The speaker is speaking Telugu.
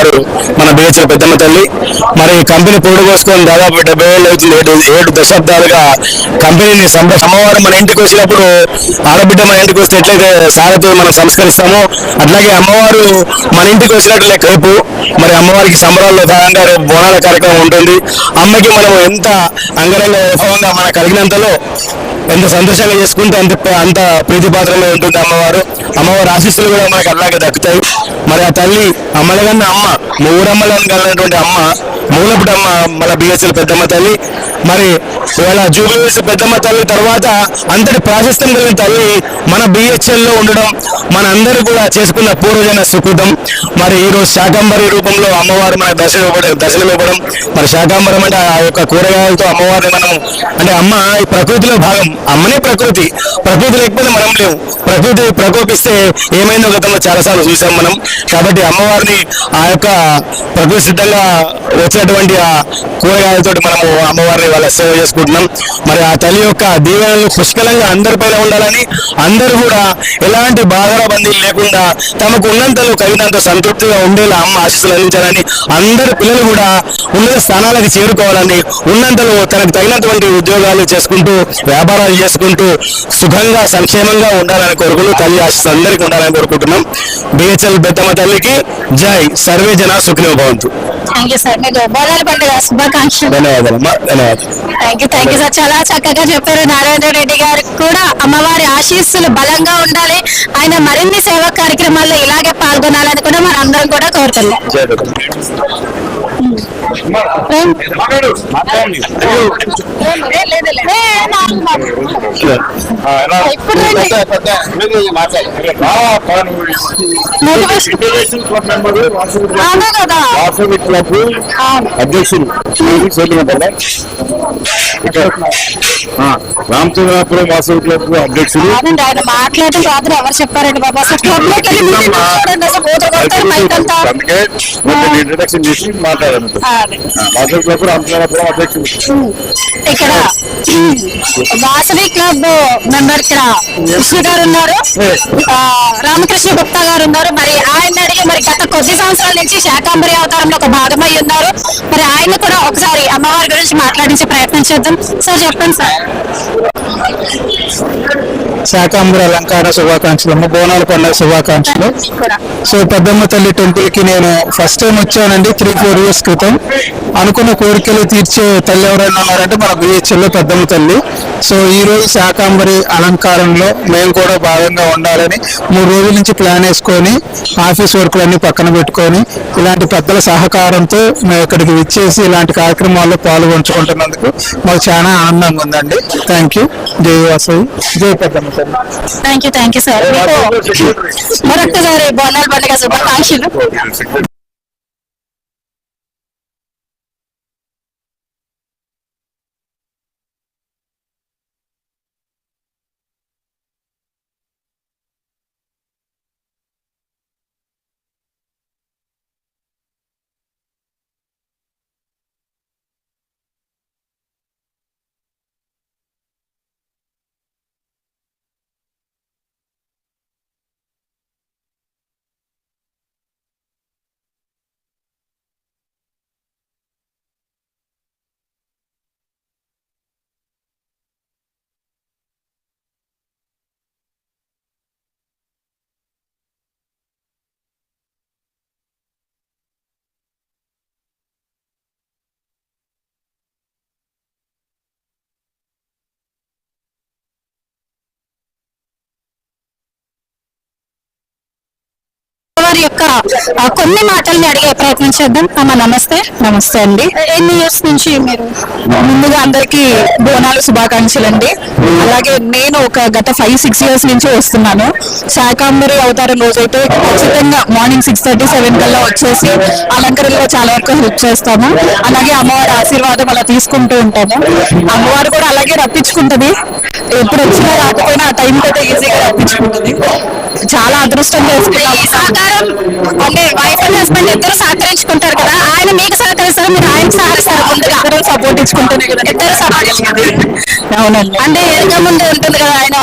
అమ్మవారు మన బిహెచ్ఎల్ పెద్దమ్మ తల్లి. మరి కంపెనీ పూడు కోసుకొని దాదాపు డెబ్బై ఏళ్ళు అవుతుంది ఏడు ఏడు దశాబ్దాలుగా కంపెనీని సంబ అమ్మవారు మన ఇంటికి వచ్చినప్పుడు ఆడబిడ్డ మన ఇంటికి వస్తే ఎట్లయితే సారతో మనం సంస్కరిస్తామో అట్లాగే అమ్మవారు మన ఇంటికి వచ్చినట్టు లెక్క రేపు. మరి అమ్మవారికి సంబరాల్లో భాగంగా రేపు బోనాల కార్యక్రమం ఉంటుంది. అమ్మకి మనం ఎంత అంగరంగ వైభవంగా మన కలిగినంతలో ఎంత సంతోషంగా చేసుకుంటే అంత అంత ప్రీతిపాత్రలో ఉంటుంది అమ్మవారు. అమ్మవారి ఆశీస్సులు కూడా మనకు అలాగే దక్కుతాయి. మరి ఆ తల్లి అమ్మలగన్న అమ్మ మూడమ్మలను కలిగినటువంటి అమ్మ మూలపుటి అమ్మ మన బిఎస్ఎల్ పెద్దమ్మ తల్లి. మరి ఇవాళ జూబిలీస్ పెద్దమ్మ తల్లి తర్వాత అంతటి ప్రాశస్త్యం కలిగిన తల్లి మన బిహెచ్ఎల్లో ఉండడం మన అందరూ కూడా చేసుకున్న పూర్వజన సుకృతం. మరి ఈ రోజు శాకంబరి రూపంలో అమ్మవారు మన దర్శనం ఇవ్వడం దర్శనం ఇవ్వడం. మరి శాకాంబరం అంటే ఆ యొక్క కూరగాయలతో అమ్మవారిని మనం అంటే అమ్మ ఈ ప్రకృతిలో భాగం. అమ్మనే ప్రకృతి. ప్రకృతి లేకపోతే మనం లేవు. ప్రకృతి ప్రకోపిస్తే ఏమైందో గతంలో చాలాసార్లు చూసాం మనం. కాబట్టి అమ్మవారిని ఆ యొక్క ప్రకృతి సిద్ధంగా వచ్చినటువంటి ఆ కూరగాయలతో మనము అమ్మవారిని వాళ్ళ సేవ చేసుకుంటున్నాం. మరి ఆ తల్లి యొక్క దీవెనలు పుష్కలంగా అందరిపైన ఉండాలని అందరూ కూడా ఎలాంటి బాధల బందీలు లేకుండా తమకు ఉన్నంతలో కలిగినంత సంతృప్తిగా ఉండేలా అమ్మ ఆశీస్సులు అందించాలని అందరు పిల్లలు కూడా ఉన్నత స్థానాలకు చేరుకోవాలని ఉన్నంతలో తనకు తగినటువంటి ఉద్యోగాలు చేసుకుంటూ వ్యాపారాలు చేసుకుంటూ సుఖంగా సంక్షేమంగా ఉండాలని కోరుకుంటూ తల్లి ఆశీస్సులు అందరికీ ఉండాలని కోరుకుంటున్నాం. బిహెచ్ఎల్ బెత్తమ్మ తల్లికి జై. సర్వే జన సుఖినో భవంతు. Thank you sir. మీకు బోనాల పండుగ శుభాకాంక్షలు. ధన్యవాదాలమ్మా ధన్యవాదాలు. Thank you thank you sir. చాలా చక్కగా చెప్పారు నారాయణ రెడ్డి గారు కూడా. అమ్మవారి ఆశీస్సులు బలంగా ఉండాలి. ఆయన మరిన్ని సేవా కార్యక్రమాల్లో ఇలాగే పాల్గొనాలని కూడా మనం అందరం కూడా కోరుతున్నాం. మోటివేషన్ అవును కదా అధ్యక్షులు రామచంద్రాపురం వాసవి క్లబ్ అధ్యక్షులు ఆయన మాట్లాడటం రాత్రి ఎవరు చెప్పారండి బాబా? అందుకే ఇంట్రడక్షన్ చేసి మాట్లాడాను. వాసవి క్లబ్ రామచంద్రాపురం ఇక్కడ వాసవి క్లబ్ మెంబర్ ఇక్కడ కృష్ణ గారు ఉన్నారు. రామకృష్ణ గుప్తా గారు ఉన్నారు. మరి ఆయన అడిగి మరి గత కొద్ది సంవత్సరాల నుంచి శాకాంబరి అవతారంలో ఒక భాగమై ఉన్నారు. మరి ఆయన కూడా ఒకసారి అమ్మవారి గురించి మాట్లాడించే ప్రయత్నం చేద్దాం. సార్ చెప్పండి సార్. శాకాంబర అలంకార శుభాకాంక్షలు అమ్మ బోనాల పండుగ శుభాకాంక్షలు. సో పెద్దమ్మ తల్లి టెంపుల్కి నేను ఫస్ట్ టైం వచ్చానండి త్రీ ఫోర్ ఇయర్స్ క్రితం. అనుకున్న కోరికలు తీర్చే తల్లి ఎవరైనా ఉన్నారంటే మన బిహెచ్ఎల్లో పెద్దమ్మ తల్లి. సో ఈ రోజు శాకాంబరి అలంకారంలో మేము కూడా భాగంగా ఉండాలని మూడు రోజుల నుంచి ప్లాన్ వేసుకొని ఆఫీస్ వర్కులన్నీ పక్కన పెట్టుకొని ఇలాంటి పెద్దల సహకారంతో మేము ఇక్కడికి విచ్చేసి ఇలాంటి కార్యక్రమాల్లో పాల్గొంచుకుంటున్నందుకు మాకు చాలా ఆనందంగా ఉందండి. థ్యాంక్ యూ జై వాసవి జై Peddamma Thalli. Thank you thank you sir బోనాల పండుగ శుభాకాంక్షలు. వారి యొక్క కొన్ని మాటల్ని అడిగే ప్రయత్నం చేద్దాం. అమ్మ నమస్తే. నమస్తే అండి. ఎన్ని ఇయర్స్ నుంచి మీరు ముందుగా అందరికి బోనాలు శుభాకాంక్షలు అండి? అలాగే నేను ఒక గత ఫైవ్ సిక్స్ ఇయర్స్ నుంచి వస్తున్నాను. శాకాంబరి అవతారం రోజైతే ఖచ్చితంగా మార్నింగ్ సిక్స్ థర్టీ సెవెన్ కల్లా వచ్చేసి అలంకరణలో చాలా వరకు హెల్ప్ చేస్తాము. అలాగే అమ్మవారి ఆశీర్వాదం అలా తీసుకుంటూ ఉంటాము. అమ్మవారు కూడా అలాగే రప్పించుకుంటుంది. ఎప్పుడు వచ్చినా రాకపోయినా ఆ టైం అయితే ఈజీగా రప్పించుకుంటుంది. చాలా అదృష్టం చేసుకున్నాం అంటే వైఫ్ అండ్ హస్బెండ్ ఇద్దరు సహకరించుకుంటారు కదా. ఆయన మీకు సహకరిస్తారు మీరు ఆయనకు సహకరిస్తారు ముందుగా. ఇద్దరు సపోర్ట్ ఇచ్చుకుంటూనే కదా ఇద్దరు సపోర్ట్ అవునండి అంటే ఎనక ముందు ఉంటుంది కదా ఆయన